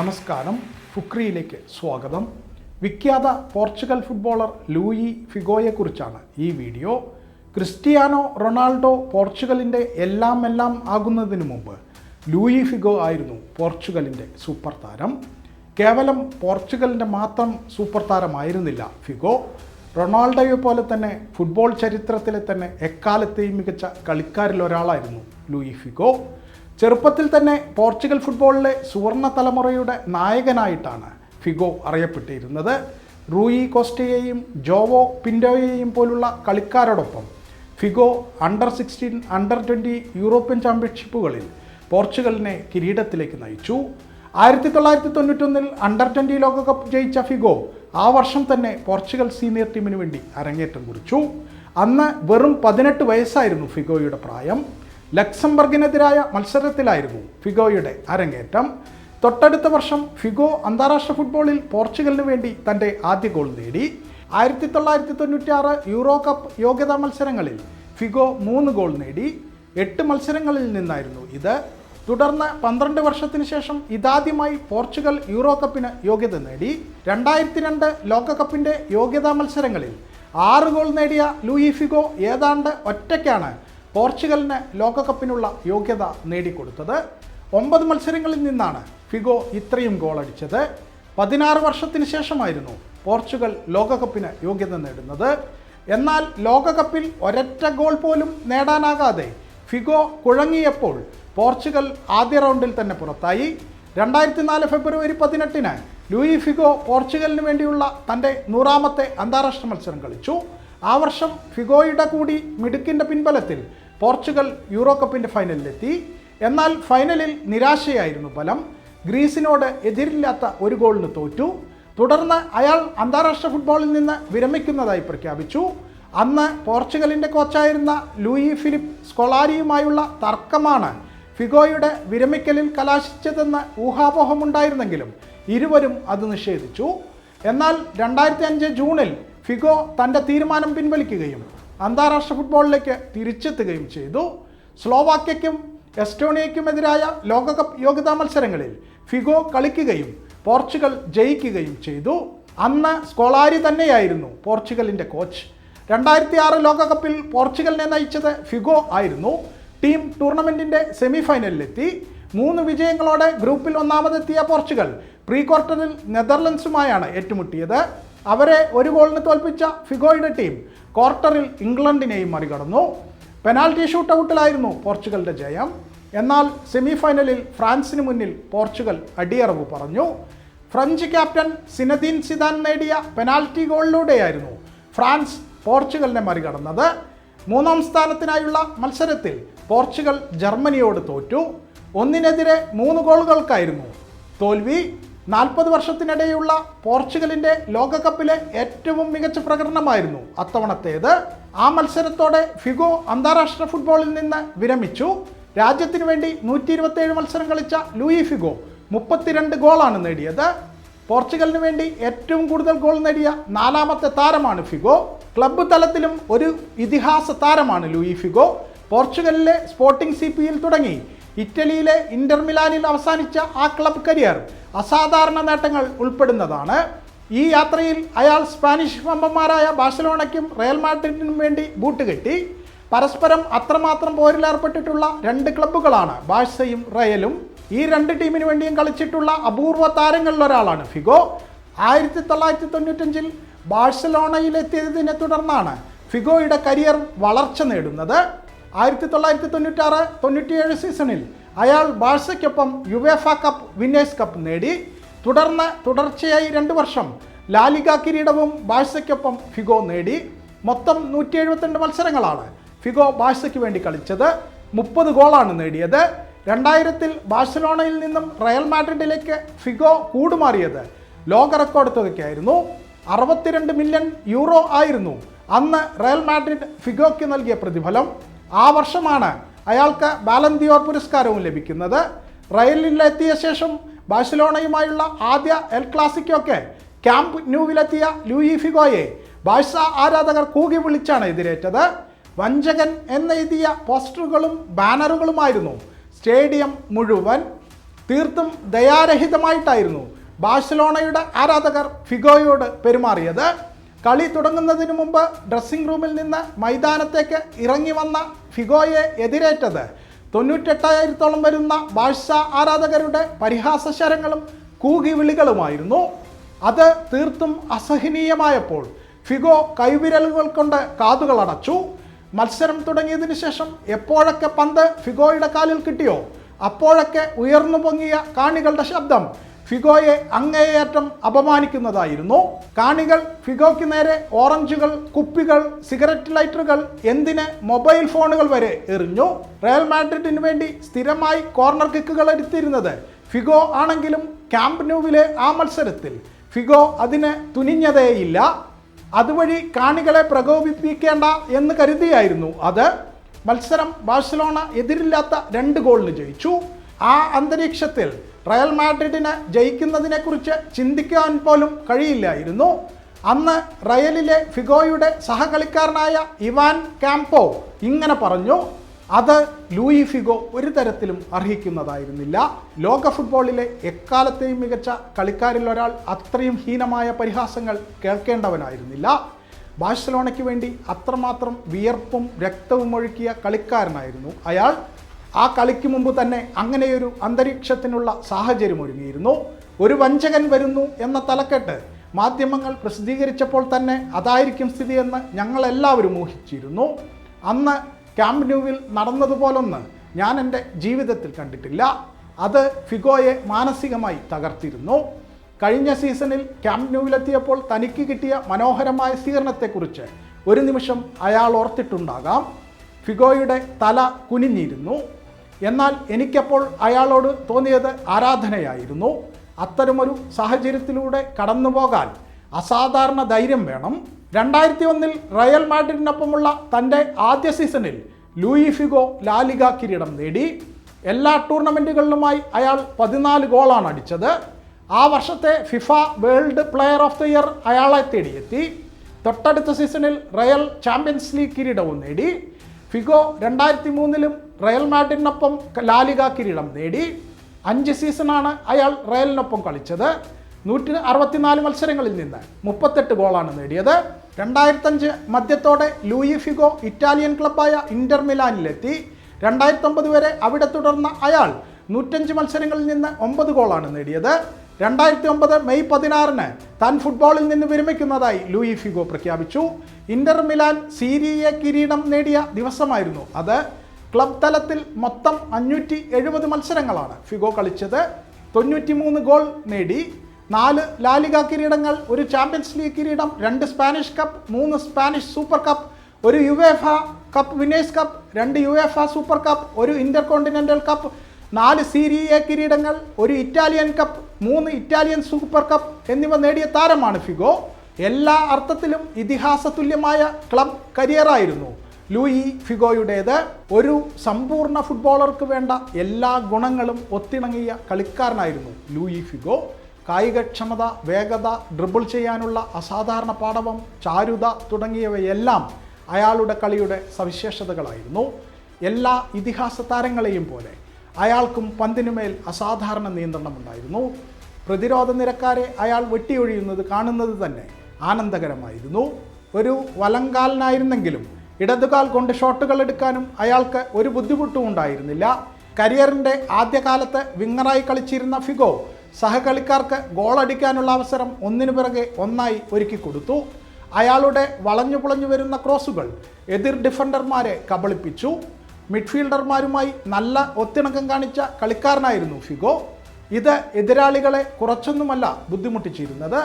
നമസ്കാരം. ഫുക്രിയിലേക്ക് സ്വാഗതം. വിഖ്യാത പോർച്ചുഗൽ ഫുട്ബോളർ ലൂയി ഫിഗോയെക്കുറിച്ചാണ് ഈ വീഡിയോ. ക്രിസ്റ്റിയാനോ റൊണാൾഡോ പോർച്ചുഗലിന്റെ എല്ലാം എല്ലാം ആകുന്നതിന് മുമ്പ് ലൂയി ഫിഗോ ആയിരുന്നു പോർച്ചുഗലിന്റെ സൂപ്പർ താരം. കേവലം പോർച്ചുഗലിന്റെ മാത്രം സൂപ്പർ താരമായിരുന്നില്ല ഫിഗോ. റൊണാൾഡോയെ പോലെ തന്നെ ഫുട്ബോൾ ചരിത്രത്തിലെ തന്നെ എക്കാലത്തെയും മികച്ച കളിക്കാരിലൊരാളായിരുന്നു ലൂയി ഫിഗോ. ചെറുപ്പത്തിൽ തന്നെ പോർച്ചുഗൽ ഫുട്ബോളിലെ സുവർണ തലമുറയുടെ നായകനായിട്ടാണ് ഫിഗോ അറിയപ്പെട്ടിരുന്നത്. റൂയി കോസ്റ്റയെയും ജോവോ പിൻഡോയെയും പോലുള്ള കളിക്കാരോടൊപ്പം Figo under sixteen under twenty European ചാമ്പ്യൻഷിപ്പുകളിൽ പോർച്ചുഗലിനെ കിരീടത്തിലേക്ക് നയിച്ചു. ആയിരത്തി തൊള്ളായിരത്തി തൊണ്ണൂറ്റൊന്നിൽ അണ്ടർ ട്വന്റി ലോകകപ്പ് ജയിച്ച ഫിഗോ ആ വർഷം തന്നെ പോർച്ചുഗൽ സീനിയർ ടീമിന് വേണ്ടി അരങ്ങേറ്റം കുറിച്ചു. അന്ന് വെറും പതിനെട്ട് വയസ്സായിരുന്നു ഫിഗോയുടെ പ്രായം. ലക്സംബർഗിനെതിരായ മത്സരത്തിലായിരുന്നു ഫിഗോയുടെ അരങ്ങേറ്റം. തൊട്ടടുത്ത വർഷം ഫിഗോ അന്താരാഷ്ട്ര ഫുട്ബോളിൽ പോർച്ചുഗലിന് വേണ്ടി തന്റെ ആദ്യ ഗോൾ നേടി. ആയിരത്തി തൊള്ളായിരത്തി തൊണ്ണൂറ്റിയാറ് യൂറോ കപ്പ് യോഗ്യതാ മത്സരങ്ങളിൽ ഫിഗോ മൂന്ന് ഗോൾ നേടി. എട്ട് മത്സരങ്ങളിൽ നിന്നായിരുന്നു ഇത്. തുടർന്ന് പന്ത്രണ്ട് വർഷത്തിന് ശേഷം ഇതാദ്യമായി പോർച്ചുഗൽ യൂറോ കപ്പിന് യോഗ്യത നേടി. രണ്ടായിരത്തി രണ്ട് ലോകകപ്പിന്റെ യോഗ്യതാ മത്സരങ്ങളിൽ ആറ് ഗോൾ നേടിയ ലൂയി ഫിഗോ ഏതാണ്ട് ഒറ്റയ്ക്കാണ് പോർച്ചുഗലിന് ലോകകപ്പിനുള്ള യോഗ്യത നേടിക്കൊടുത്തത്. ഒമ്പത് മത്സരങ്ങളിൽ നിന്നാണ് ഫിഗോ ഇത്രയും ഗോൾ അടിച്ചത്. പതിനാറ് വർഷത്തിന് ശേഷമായിരുന്നു പോർച്ചുഗൽ ലോകകപ്പിന് യോഗ്യത നേടുന്നത്. എന്നാൽ ലോകകപ്പിൽ ഒരൊറ്റ ഗോൾ പോലും നേടാനാകാതെ ഫിഗോ കുഴങ്ങിയപ്പോൾ പോർച്ചുഗൽ ആദ്യ റൗണ്ടിൽ തന്നെ പുറത്തായി. രണ്ടായിരത്തി നാല് ഫെബ്രുവരി പതിനെട്ടിന് ലൂയി ഫിഗോ പോർച്ചുഗലിന് വേണ്ടിയുള്ള തന്റെ നൂറാമത്തെ അന്താരാഷ്ട്ര മത്സരം കളിച്ചു. ആ വർഷം ഫിഗോയുടെ കൂടി മിടുക്കിന്റെ പിൻബലത്തിൽ പോർച്ചുഗൽ യൂറോ കപ്പിന്റെ ഫൈനലിലെത്തി. എന്നാൽ ഫൈനലിൽ നിരാശയായിരുന്നു ഫലം. ഗ്രീസിനോട് എതിരില്ലാത്ത ഒരു ഗോളിന് തോറ്റു. തുടർന്ന് അയാൾ അന്താരാഷ്ട്ര ഫുട്ബോളിൽ നിന്ന് വിരമിക്കുന്നതായി പ്രഖ്യാപിച്ചു. അന്ന് പോർച്ചുഗലിന്റെ കോച്ചായിരുന്ന ലൂയി ഫിലിപ്പ് സ്കൊളാരിയുമായുള്ള തർക്കമാണ് ഫിഗോയുടെ വിരമിക്കലിൽ കലാശിച്ചതെന്ന് ഊഹാപോഹമുണ്ടായിരുന്നെങ്കിലും ഇരുവരും അത് നിഷേധിച്ചു. എന്നാൽ രണ്ടായിരത്തി അഞ്ച് ജൂണിൽ ഫിഗോ തന്റെ തീരുമാനം പിൻവലിക്കുകയും അന്താരാഷ്ട്ര ഫുട്ബോളിലേക്ക് തിരിച്ചെത്തുകയും ചെയ്തു. സ്ലോവാക്യയ്ക്കും എസ്റ്റോണിയയ്ക്കുമെതിരായ ലോകകപ്പ് യോഗ്യതാ മത്സരങ്ങളിൽ ഫിഗോ കളിക്കുകയും പോർച്ചുഗൽ ജയിക്കുകയും ചെയ്തു. അന്ന് സ്കോളാരി തന്നെയായിരുന്നു പോർച്ചുഗലിന്റെ കോച്ച്. രണ്ടായിരത്തി ആറ് ലോകകപ്പിൽ പോർച്ചുഗലിനെ നയിച്ചത് ഫിഗോ ആയിരുന്നു. ടീം ടൂർണമെന്റിന്റെ സെമി ഫൈനലിലെത്തി മൂന്ന് വിജയങ്ങളോടെ ഗ്രൂപ്പിൽ ഒന്നാമതെത്തിയ പോർച്ചുഗൽ പ്രീ ക്വാർട്ടറിൽ നെതർലൻഡ്സുമായാണ് ഏറ്റുമുട്ടിയത്. അവരെ ഒരു ഗോളിന് തോൽപ്പിച്ച ഫിഗോയുടെ ടീം ക്വാർട്ടറിൽ ഇംഗ്ലണ്ടിനെയും മറികടന്നു. പെനാൽറ്റി ഷൂട്ടൗട്ടിലായിരുന്നു പോർച്ചുഗലിന്റെ ജയം. എന്നാൽ സെമിഫൈനലിൽ ഫ്രാൻസിന് മുന്നിൽ പോർച്ചുഗൽ അടിയറവ് പറഞ്ഞു. ഫ്രഞ്ച് ക്യാപ്റ്റൻ സിനദീൻ സിദാൻ നേടിയ പെനാൽറ്റി ഗോളിലൂടെയായിരുന്നു ഫ്രാൻസ് പോർച്ചുഗലിനെ മറികടന്നത്. മൂന്നാം സ്ഥാനത്തിനായുള്ള മത്സരത്തിൽ പോർച്ചുഗൽ ജർമ്മനിയോട് തോറ്റു. ഒന്നിനെതിരെ മൂന്ന് ഗോളുകൾക്കായിരുന്നു തോൽവി. നാൽപ്പത് വർഷത്തിനിടെയുള്ള പോർച്ചുഗലിന്റെ ലോകകപ്പിലെ ഏറ്റവും മികച്ച പ്രകടനമായിരുന്നു അത്തവണത്തേത്. ആ മത്സരത്തോടെ ഫിഗോ അന്താരാഷ്ട്ര ഫുട്ബോളിൽ നിന്ന് വിരമിച്ചു. രാജ്യത്തിനു വേണ്ടി നൂറ്റി ഇരുപത്തേഴ് മത്സരം കളിച്ച ലൂയി ഫിഗോ മുപ്പത്തിരണ്ട് ഗോളാണ് നേടിയത്. പോർച്ചുഗലിന് വേണ്ടി ഏറ്റവും കൂടുതൽ ഗോൾ നേടിയ നാലാമത്തെ താരമാണ് ഫിഗോ. ക്ലബ്ബ് തലത്തിലും ഒരു ഇതിഹാസ താരമാണ് ലൂയി ഫിഗോ. പോർച്ചുഗലിലെ സ്പോർട്ടിംഗ് സി തുടങ്ങി. ഇറ്റലിയിലെ ഇന്റർ മിലാനിൽ അവസാനിച്ച ആ ക്ലബ് കരിയർ അസാധാരണ നേട്ടങ്ങൾ ഉൾപ്പെടുന്നതാണ്. ഈ യാത്രയിൽ അയാൾ സ്പാനിഷ് വമ്പന്മാരായ ബാഴ്സലോണയ്ക്കും റയൽ മാഡ്രിഡിനും വേണ്ടി ബൂട്ട് കെട്ടി. പരസ്പരം അത്രമാത്രം പോരിലേർപ്പെട്ടിട്ടുള്ള രണ്ട് ക്ലബ്ബുകളാണ് ബാഴ്സയും റയലും. ഈ രണ്ട് ടീമിന് വേണ്ടിയും കളിച്ചിട്ടുള്ള അപൂർവ താരങ്ങളിൽ ഒരാളാണ് ഫിഗോ. ആയിരത്തി തൊള്ളായിരത്തി തൊണ്ണൂറ്റഞ്ചിൽ ബാഴ്സലോണയിലെത്തിയതിനെ തുടർന്നാണ് ഫിഗോയുടെ കരിയർ വളർച്ച നേടുന്നത്. ആയിരത്തി തൊള്ളായിരത്തി തൊണ്ണൂറ്റാറ് തൊണ്ണൂറ്റിയേഴ് സീസണിൽ അയാൾ ബാഴ്സയ്ക്കൊപ്പം യുവേഫ കപ്പ് വിന്നേഴ്സ് കപ്പ് നേടി. തുടർന്ന് തുടർച്ചയായി രണ്ട് വർഷം ലാലിക കിരീടവും ബാഴ്സയ്ക്കൊപ്പം ഫിഗോ നേടി. മൊത്തം നൂറ്റി എഴുപത്തിരണ്ട് മത്സരങ്ങളാണ് ഫിഗോ ബാഴ്സയ്ക്ക് വേണ്ടി കളിച്ചത്. മുപ്പത് ഗോളാണ് നേടിയത്. രണ്ടായിരത്തിൽ ബാഴ്സലോണയിൽ നിന്നും റയൽ മാഡ്രിഡിലേക്ക് ഫിഗോ കൂടുമാറിയത് ലോക റെക്കോർഡ് തുകയ്ക്കായിരുന്നു. അറുപത്തിരണ്ട് മില്യൺ യൂറോ ആയിരുന്നു അന്ന് റയൽ മാഡ്രിഡ് ഫിഗോയ്ക്ക് നൽകിയ പ്രതിഫലം ആ വർഷമാണ് അയാൾക്ക് ബാലന്തിയോർ പുരസ്കാരവും ലഭിക്കുന്നത്. റയലിലെത്തിയ ശേഷം ബാഴ്സലോണയുമായുള്ള ആദ്യ എൽ ക്ലാസിക്കൊക്കെ ക്യാമ്പ് ന്യൂവിലെത്തിയ ലൂയി ഫിഗോയെ ബാഴ്സ ആരാധകർ കൂകി വിളിച്ചാണ് എതിരേറ്റത്. വഞ്ചകൻ എന്നെഴുതിയ പോസ്റ്ററുകളും ബാനറുകളുമായിരുന്നു സ്റ്റേഡിയം മുഴുവൻ. തീർത്തും ദയാരഹിതമായിട്ടായിരുന്നു ബാഴ്സലോണയുടെ ആരാധകർ ഫിഗോയോട് പെരുമാറിയത്. കളി തുടങ്ങുന്നതിന് മുമ്പ് ഡ്രസ്സിംഗ് റൂമിൽ നിന്ന് മൈതാനത്തേക്ക് ഇറങ്ങി വന്ന ഫിഗോയെ എതിരേറ്റത്. തൊണ്ണൂറ്റെട്ടായിരത്തോളം വരുന്ന ബാഴ്സ ആരാധകരുടെ പരിഹാസശരങ്ങളും കൂകി വിളികളുമായിരുന്നു അത് തീർത്തും അസഹനീയമായപ്പോൾ ഫിഗോ കൈവിരലുകൾ കൊണ്ട് കാതുകളടച്ചു മത്സരം തുടങ്ങിയതിനു ശേഷം എപ്പോഴൊക്കെ പന്ത് ഫിഗോയുടെ കാലിൽ കിട്ടിയോ? അപ്പോഴൊക്കെ ഉയർന്നു പൊങ്ങിയ കാണികളുടെ ശബ്ദം ഫിഗോയെ അങ്ങേയറ്റം അപമാനിക്കുന്നതായിരുന്നു. കാണികൾ ഫിഗോയ്ക്ക് നേരെ ഓറഞ്ചുകൾ കുപ്പികൾ സിഗരറ്റ് ലൈറ്ററുകൾ എന്തിന് മൊബൈൽ ഫോണുകൾ വരെ എറിഞ്ഞു? റയൽ മാഡ്രിഡിന് വേണ്ടി സ്ഥിരമായി കോർണർ കിക്കുകൾ എടുത്തിരുന്നത് ഫിഗോ ആണെങ്കിലും ക്യാമ്പ് ന്യൂവിലെ ആ മത്സരത്തിൽ. ഫിഗോ അതിന് തുനിഞ്ഞതേയില്ല. അതുവഴി കാണികളെ പ്രകോപിപ്പിക്കേണ്ട എന്ന് കരുതിയായിരുന്നു അത്. മത്സരം ബാഴ്സലോണ എതിരില്ലാത്ത രണ്ട് ഗോളിന് ജയിച്ചു. ആ അന്തരീക്ഷത്തിൽ റയൽ മാഡ്രിഡിന് ജയിക്കുന്നതിനെക്കുറിച്ച് ചിന്തിക്കാൻ പോലും കഴിയില്ലായിരുന്നു. അന്ന് റയലിലെ ഫിഗോയുടെ സഹകളിക്കാരനായ ഇവാൻ ക്യാമ്പോ ഇങ്ങനെ പറഞ്ഞു അത് ലൂയി ഫിഗോ ഒരു തരത്തിലും അർഹിക്കുന്നതായിരുന്നില്ല. ലോക ഫുട്ബോളിലെ എക്കാലത്തെയും മികച്ച കളിക്കാരിൽ ഒരാൾ അത്രയും ഹീനമായ പരിഹാസങ്ങൾ കേൾക്കേണ്ടവനായിരുന്നില്ല. ബാഴ്സലോണയ്ക്ക് വേണ്ടി അത്രമാത്രം വിയർപ്പും രക്തവും ഒഴുക്കിയ കളിക്കാരനായിരുന്നു അയാൾ. ആ കളിക്ക് മുമ്പ് തന്നെ അങ്ങനെയൊരു അന്തരീക്ഷത്തിനുള്ള സാഹചര്യം ഒരുങ്ങിയിരുന്നു. ഒരു വഞ്ചകൻ വരുന്നു എന്ന തലക്കെട്ട് മാധ്യമങ്ങൾ പ്രസിദ്ധീകരിച്ചപ്പോൾ തന്നെ അതായിരിക്കും സ്ഥിതിയെന്ന് ഞങ്ങളെല്ലാവരും ഊഹിച്ചിരുന്നു. അന്ന് ക്യാമ്പ് ന്യൂവിൽ നടന്നതുപോലൊന്ന് ഞാൻ എന്റെ ജീവിതത്തിൽ കണ്ടിട്ടില്ല. അത് ഫിഗോയെ മാനസികമായി തകർത്തിരുന്നു. കഴിഞ്ഞ സീസണിൽ ക്യാമ്പ് ന്യൂവിലെത്തിയപ്പോൾ തനിക്ക് കിട്ടിയ മനോഹരമായ സ്വീകരണത്തെക്കുറിച്ച് ഒരു നിമിഷം അയാൾ ഓർത്തിട്ടുണ്ടാകാം. ഫിഗോയുടെ തല കുനിഞ്ഞിരുന്നു. എന്നാൽ എനിക്കപ്പോൾ അയാളോട് തോന്നിയത് ആരാധനയായിരുന്നു. അത്തരമൊരു സാഹചര്യത്തിലൂടെ കടന്നു പോകാൻ അസാധാരണ ധൈര്യം വേണം. രണ്ടായിരത്തി ഒന്നിൽ റയൽ മാഡ്രിഡിനൊപ്പമുള്ള തന്റെ ആദ്യ സീസണിൽ ലൂയി ഫിഗോ ലാലിഗ കിരീടം നേടി. എല്ലാ ടൂർണമെന്റുകളിലുമായി അയാൾ പതിനാല് ഗോളാണ് അടിച്ചത്. ആ വർഷത്തെ FIFA world player of the year അയാളെ തേടിയെത്തി. തൊട്ടടുത്ത സീസണിൽ റയൽ ചാമ്പ്യൻസ് ലീഗ് കിരീടവും നേടി. ഫിഗോ രണ്ടായിരത്തി മൂന്നിലും റയൽ മാഡ്രിഡിനൊപ്പം ലാലിഗ കിരീടം നേടി. അഞ്ച് സീസണാണ് അയാൾ റയലിനൊപ്പം കളിച്ചത്. നൂറ്റി അറുപത്തിനാല് മത്സരങ്ങളിൽ നിന്ന് മുപ്പത്തെട്ട് ഗോളാണ് നേടിയത്. രണ്ടായിരത്തഞ്ച് മധ്യത്തോടെ ലൂയി ഫിഗോ ഇറ്റാലിയൻ ക്ലബ്ബായ ഇന്റർ മിലാനിലെത്തി. രണ്ടായിരത്തൊമ്പത് വരെ അവിടെ തുടർന്ന അയാൾ നൂറ്റഞ്ച് മത്സരങ്ങളിൽ നിന്ന് ഒമ്പത് ഗോളാണ് നേടിയത്. രണ്ടായിരത്തി ഒമ്പത് മെയ് പതിനാറിന് താൻ ഫുട്ബോളിൽ നിന്ന് വിരമിക്കുന്നതായി ലൂയി ഫിഗോ പ്രഖ്യാപിച്ചു. ഇന്റർ മിലാൻ സീരിയ കിരീടം നേടിയ ദിവസമായിരുന്നു അത്. ക്ലബ് തലത്തിൽ മൊത്തം അഞ്ഞൂറ്റി എഴുപത് മത്സരങ്ങളാണ് ഫിഗോ കളിച്ചത്. തൊണ്ണൂറ്റി മൂന്ന് ഗോൾ നേടി. നാല് ലാലിക കിരീടങ്ങൾ ഒരു ചാമ്പ്യൻസ് ലീഗ് കിരീടം രണ്ട് സ്പാനിഷ് കപ്പ് മൂന്ന് സ്പാനിഷ് സൂപ്പർ കപ്പ് ഒരു യുവേഫ കപ്പ് വിനേഴ്സ് കപ്പ് രണ്ട് യുവേഫ സൂപ്പർ കപ്പ് ഒരു ഇന്റർ കോണ്ടിനെന്റൽ കപ്പ് നാല് സീരിയ കിരീടങ്ങൾ ഒരു ഇറ്റാലിയൻ കപ്പ് മൂന്ന് ഇറ്റാലിയൻ സൂപ്പർ കപ്പ് എന്നിവ നേടിയ താരമാണ് ഫിഗോ. എല്ലാ അർത്ഥത്തിലും ഇതിഹാസ തുല്യമായ ക്ലബ് കരിയറായിരുന്നു ലൂയി ഫിഗോയുടേത്. ഒരു സമ്പൂർണ ഫുട്ബോളർക്ക് വേണ്ട എല്ലാ ഗുണങ്ങളും ഒത്തിണങ്ങിയ കളിക്കാരനായിരുന്നു ലൂയി ഫിഗോ. കായികക്ഷമത വേഗത ഡ്രിബിൾ ചെയ്യാനുള്ള അസാധാരണ പാടവം ചാരുത തുടങ്ങിയവയെല്ലാം അയാളുടെ കളിയുടെ സവിശേഷതകളായിരുന്നു. എല്ലാ ഇതിഹാസ താരങ്ങളെയും പോലെ അയാൾക്കും പന്തിനുമേൽ അസാധാരണ നിയന്ത്രണമുണ്ടായിരുന്നു. പ്രതിരോധ നിരക്കാരെ അയാൾ വെട്ടിയൊഴിയുന്നത് കാണുന്നത് തന്നെ ആനന്ദകരമായിരുന്നു. ഒരു വലങ്കാലനായിരുന്നെങ്കിലും ഇടതുകാൽ കൊണ്ട് ഷോട്ടുകൾ എടുക്കാനും അയാൾക്ക് ഒരു ബുദ്ധിമുട്ടും ഉണ്ടായിരുന്നില്ല. കരിയറിന്റെ ആദ്യകാലത്ത് വിങ്ങറായി കളിച്ചിരുന്ന ഫിഗോ സഹകളിക്കാർക്ക് ഗോളടിക്കാനുള്ള അവസരം ഒന്നിനു പിറകെ ഒന്നായി ഒരുക്കി കൊടുത്തു. അയാളുടെ വളഞ്ഞു പുളഞ്ഞു വരുന്ന ക്രോസുകൾ എതിർ ഡിഫൻഡർമാരെ കബളിപ്പിച്ചു. മിഡ്ഫീൽഡർമാരുമായി നല്ല ഒത്തിണക്കം കാണിച്ച കളിക്കാരനായിരുന്നു ഫിഗോ. ഇത് എതിരാളികളെ കുറച്ചൊന്നുമല്ല ബുദ്ധിമുട്ടിച്ചിരുന്നത്.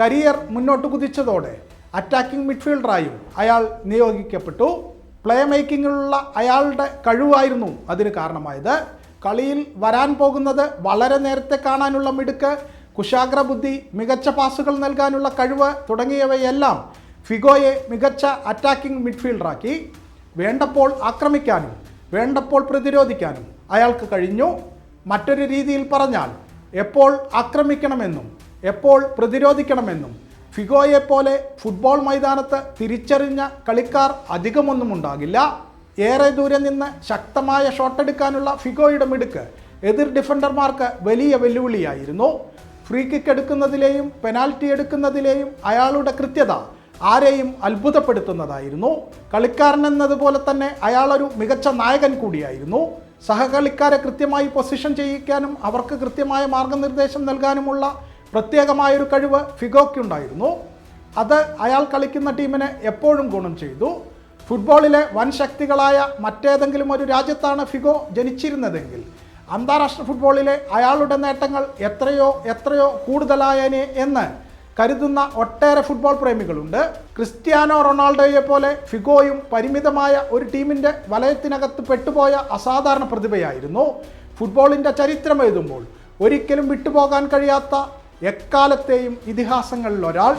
കരിയർ മുന്നോട്ട് കുതിച്ചതോടെ അറ്റാക്കിംഗ് മിഡ്ഫീൽഡറായും അയാൾ നിയോഗിക്കപ്പെട്ടു. പ്ലേ മേക്കിങ്ങിലുള്ള അയാളുടെ കഴിവായിരുന്നു അതിന് കാരണമായത്. കളിയിൽ വരാൻ പോകുന്നത് വളരെ നേരത്തെ കാണാനുള്ള മിടുക്ക് കുശാഗ്ര ബുദ്ധി മികച്ച പാസുകൾ നൽകാനുള്ള കഴിവ് തുടങ്ങിയവയെല്ലാം ഫിഗോയെ മികച്ച അറ്റാക്കിംഗ് മിഡ്ഫീൽഡറാക്കി വേണ്ടപ്പോൾ ആക്രമിക്കാനും വേണ്ടപ്പോൾ പ്രതിരോധിക്കാനും അയാൾക്ക് കഴിഞ്ഞു. മറ്റൊരു രീതിയിൽ പറഞ്ഞാൽ എപ്പോൾ ആക്രമിക്കണമെന്നും എപ്പോൾ പ്രതിരോധിക്കണമെന്നും ഫിഗോയെപ്പോലെ ഫുട്ബോൾ മൈതാനത്ത് തിരിച്ചറിഞ്ഞ കളിക്കാർ അധികമൊന്നും ഉണ്ടാകില്ല. ഏറെ ദൂരെ നിന്ന് ശക്തമായ ഷോട്ടെടുക്കാനുള്ള ഫിഗോയുടെ മിടുക്ക് എതിർ ഡിഫൻഡർമാർക്ക് വലിയ വെല്ലുവിളിയായിരുന്നു. ഫ്രീ കിക്ക് എടുക്കുന്നതിലെയും പെനാൽറ്റി എടുക്കുന്നതിലെയും അയാളുടെ കൃത്യത ആരെയും അത്ഭുതപ്പെടുത്തുന്നതായിരുന്നു. കളിക്കാരൻ എന്നതുപോലെ തന്നെ അയാളൊരു മികച്ച നായകൻ കൂടിയായിരുന്നു. സഹകളിക്കാരെ കൃത്യമായി പൊസിഷൻ ചെയ്യിക്കാനും അവർക്ക് കൃത്യമായ മാർഗനിർദ്ദേശം നൽകാനുമുള്ള പ്രത്യേകമായൊരു കഴിവ് ഫിഗോക്കുണ്ടായിരുന്നു അത് അയാൾ കളിക്കുന്ന ടീമിനെ എപ്പോഴും ഗുണം ചെയ്തു. ഫുട്ബോളിലെ വൻ ശക്തികളായ മറ്റേതെങ്കിലും ഒരു രാജ്യത്താണ് ഫിഗോ ജനിച്ചിരുന്നതെങ്കിൽ അന്താരാഷ്ട്ര ഫുട്ബോളിലെ അയാളുടെ നേട്ടങ്ങൾ എത്രയോ എത്രയോ കൂടുതലായനെ എന്ന് കരുതുന്ന ഒട്ടേറെ ഫുട്ബോൾ പ്രേമികളുണ്ട്. ക്രിസ്ത്യാനോ റൊണാൾഡോയെ പോലെ ഫിഗോയും പരിമിതമായ ഒരു ടീമിന്റെ വലയത്തിനകത്ത് പെട്ടുപോയ അസാധാരണ പ്രതിഭയായിരുന്നു. ഫുട്ബോളിന്റെ ചരിത്രം എഴുതുമ്പോൾ ഒരിക്കലും വിട്ടുപോകാൻ കഴിയാത്ത എക്കാലത്തെയും ഇതിഹാസങ്ങളിൽ ഒരാൾ.